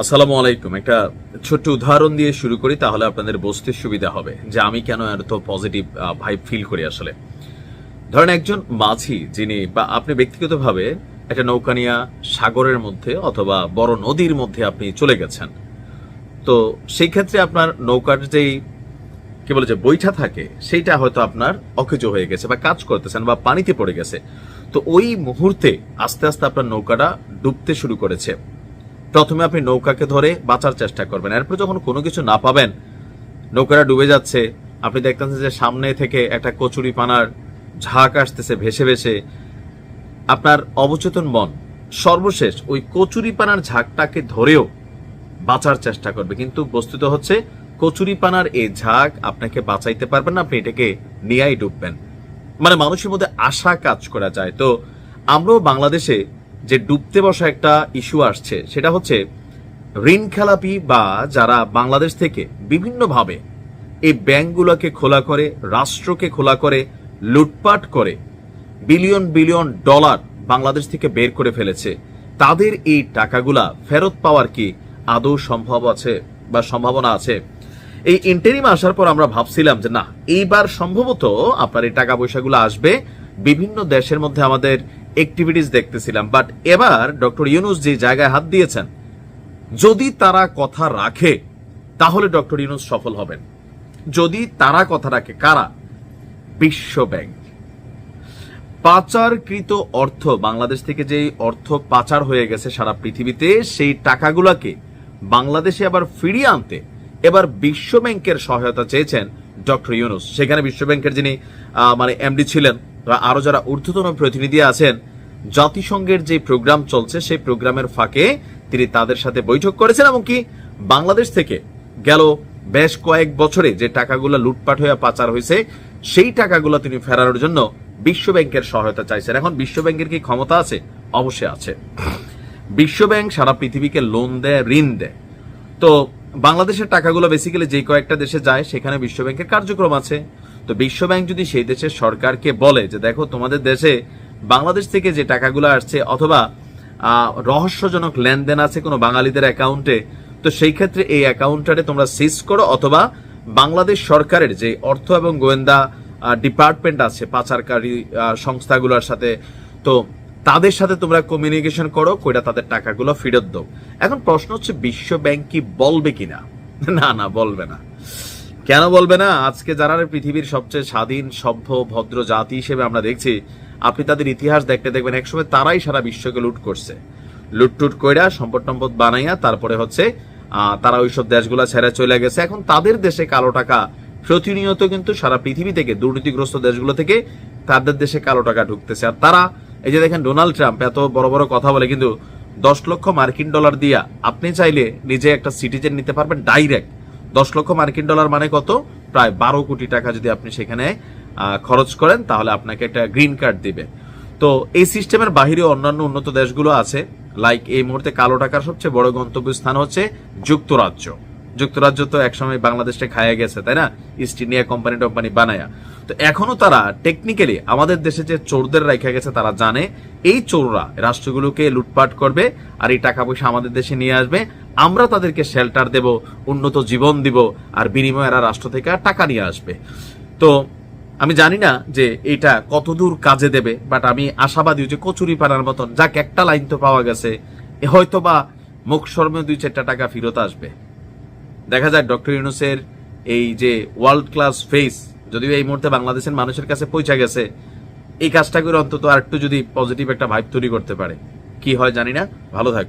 আসসালামু আলাইকুম। একটা ছোট্ট উদাহরণ দিয়ে শুরু করি, তাহলে আপনাদের বুঝতে সুবিধা হবে যে আমি কেন এত পজিটিভ ভাইব ফিল করি আসলে। ধরেন একজন মাঝি, যিনি বা আপনি ব্যক্তিগতভাবে একটা নৌকা নিয়ে সাগরের মধ্যে অথবা বড় নদীর মধ্যে আপনি চলে গেছেন। তো সেই ক্ষেত্রে আপনার নৌকার যেই, কি বলে যে বৈঠা থাকে, সেইটা হয়তো আপনার অকেজো হয়ে গেছে বা কাজ করতেছেন বা পানিতে পড়ে গেছে। তো ওই মুহূর্তে আস্তে আস্তে আপনার নৌকাটা ডুবতে শুরু করেছে। প্রথমে আপনি নৌকাকে ধরে বাঁচার চেষ্টা করবেন। এরপর যখন কোনো কিছু না পাবেন, নৌকাটা ডুবে যাচ্ছে, আপনি দেখতেছেন যে সামনে থেকে একটা কচুরি পানার ঝাঁক আসতেছে ভেসে ভেসে। আপনার অবচেতন মন সর্বশেষ ওই কচুরি পানার ঝাঁকটাকে ধরেও বাঁচার চেষ্টা করবে। কিন্তু বস্তুত হচ্ছে, কচুরি পানার এই ঝাঁক আপনাকে বাঁচাইতে পারবেন না, আপনি এটাকে নিয়েই ডুববেন। মানে মানুষের মধ্যে আশা কাজ করা যায়। তো আমরাও বাংলাদেশে যে ডুবতে বসা একটা ইস্যু আসছে, সেটা হচ্ছে ঋণ খেলাপি বা যারা বাংলাদেশ থেকে বিভিন্নভাবে এই ব্যাংকগুলোকে খোলা করে, রাষ্ট্রকে খোলা করে, লুটপাট করে বিলিয়ন বিলিয়ন ডলার বাংলাদেশ থেকে বের করে ফেলেছে, তাদের এই টাকাগুলা ফেরত পাওয়ার কি আদৌ সম্ভব আছে বা সম্ভাবনা আছে? এই ইন্টারিম আসার পর আমরা ভাবছিলাম যে না, এইবার সম্ভবত আপনার এই টাকা পয়সাগুলো আসবে বিভিন্ন দেশের মধ্যে আমাদের অ্যাক্টিভিটিস দেখতেছিলাম। বাট এবার ডক্টর ইউনুস যে জায়গায় হাত দিয়েছেন, যদি তারা কথা রাখে, তাহলে ডক্টর ইউনুস সফল হবেন। যদি তারা কথা রাখে, কারা? বিশ্ব ব্যাংক। পাচারকৃত অর্থ, বাংলাদেশ থেকে যে অর্থ পাচার হয়ে গেছে সারা পৃথিবীতে, সেই টাকাগুলোকে বাংলাদেশে আবার ফিরিয়ে আনতে এবার বিশ্ব ব্যাংকের সহায়তা চেয়েছেন ডক্টর ইউনুস সেখানে বিশ্ব ব্যাংকের যিনি মানে এমডি ছিলেন বা আরও যারা ঊর্ধ্বতন প্রতিনিধি আছেন, জাতিসংঘের যে প্রোগ্রাম চলছে, সেই প্রোগ্রামের ফাঁকে তিনি তাদের সাথে বৈঠক করেছেন এবং কি বাংলাদেশ থেকে গেল বেশ কয়েক বছরে যে টাকাগুলো লুটপাট হয়ে পাচার হয়েছে, সেই টাকাগুলো তিনি ফেরানোর জন্য বিশ্ব ব্যাংকের সহায়তা চাইছেন। এখন বিশ্ব ব্যাংকের কি ক্ষমতা আছে? অবশ্যই আছে। বিশ্ব ব্যাংক সারা পৃথিবীকে লোন দেয়, ঋণ দেয়। তো বাংলাদেশের টাকাগুলো বেসিক্যালি যে কয়েকটা দেশে যায়, সেখানে বিশ্ব ব্যাংকের কার্যক্রম আছে। তো বিশ্ব ব্যাংক যদি সেই দেশের সরকারকে বলে যে, দেখো, তোমাদের দেশে বাংলাদেশ থেকে যে টাকাগুলো আসছে অথবা রহস্যজনক লেনদেন আছে কোনো বাঙালিদের অ্যাকাউন্টে তো সেই ক্ষেত্রে এই অ্যাকাউন্টটারে তোমরা সিজ করো অথবা বাংলাদেশ সরকারের যে অর্থ এবং গোয়েন্দা ডিপার্টমেন্ট আছে, পাচারকারী সংস্থাগুলোর সাথে, তো তাদের সাথে তোমরা কমিউনিকেশন করো, কইরা তাদের টাকাগুলো ফেরত দাও। এখন প্রশ্ন হচ্ছে বিশ্ব ব্যাংক কি বলবে কিনা? না না, বলবে না। কেন বলবে না? আজকে যারা পৃথিবীর সবচেয়ে স্বাধীন, সভ্য, ভদ্র জাতি হিসেবে আমরা দেখছি, আপনি তাদের ইতিহাস দেখতে দেখবেন, একসময় তারাই সারা বিশ্বকে লুট করছে। লুটটুট কইরা সম্পদ টম্পদ বানাইয়া তারপরে হচ্ছে তারা ওইসব দেশগুলা ছেড়ে চলে গেছে। এখন তাদের দেশে কালো টাকা প্রতিনিয়ত কিন্তু সারা পৃথিবী থেকে, দুর্নীতিগ্রস্ত দেশগুলো থেকে তাদের দেশে কালো টাকা ঢুকতেছে। আর তারা, এই যে দেখেন ডোনাল্ড ট্রাম্প, এত বড় বড় কথা বলে কিন্তু দশ লক্ষ মার্কিন ডলার দিয়া আপনি চাইলে নিজে একটা সিটিজেন নিতে পারবেন ডাইরেক্ট। দশ লক্ষ মার্কিন ডলার মানে কত? প্রায় বারো কোটি টাকা যদি আপনি সেখানে খরচ করেন, তাহলে আপনাকে একটা গ্রিন কার্ড দিবে। তো এই সিস্টেমের বাহিরে অন্যান্য উন্নত দেশগুলো আছে, লাইক এই মুহূর্তে কালো টাকার সবচেয়ে বড় গন্তব্যস্থান হচ্ছে যুক্তরাজ্য। যুক্তরাজ্য তো একসময় বাংলাদেশে খায়া গেছে, তাই না? ইস্ট ইন্ডিয়া কোম্পানি টোম্পানি বানায়া। তো এখনও তারা টেকনিক্যালি আমাদের দেশে যে চোরদের রেখে গেছে, তারা জানে এই চোররা রাষ্ট্রগুলোকে লুটপাট করবে আর এই টাকা পয়সা আমাদের দেশে নিয়ে আসবে। আমরা তাদেরকে শেল্টার দেব, উন্নত জীবন দিব আর বিনিময়ে এরা রাষ্ট্র থেকে টাকা নিয়ে আসবে। তো আমি জানি না যে এটা কতদূর কাজে দেবে বাট আমি আশাবাদী যে কচুরি পানার মতন, যাক একটা লাইন তো পাওয়া গেছে হয়তো বা মুখ শর্মে দুই চারটা টাকা ফেরত আসবে। দেখা যায় ডক্টর ইউনুসের এই যে ওয়ার্ল্ড ক্লাস ফেস যদিও এই মুহূর্তে বাংলাদেশের মানুষের কাছে পৌঁছা গেছে, এই কাজটা করে অন্তত আর একটু যদি পজিটিভ একটা ভাইব তৈরি করতে পারে। কি হয় জানি না। ভালো থাক।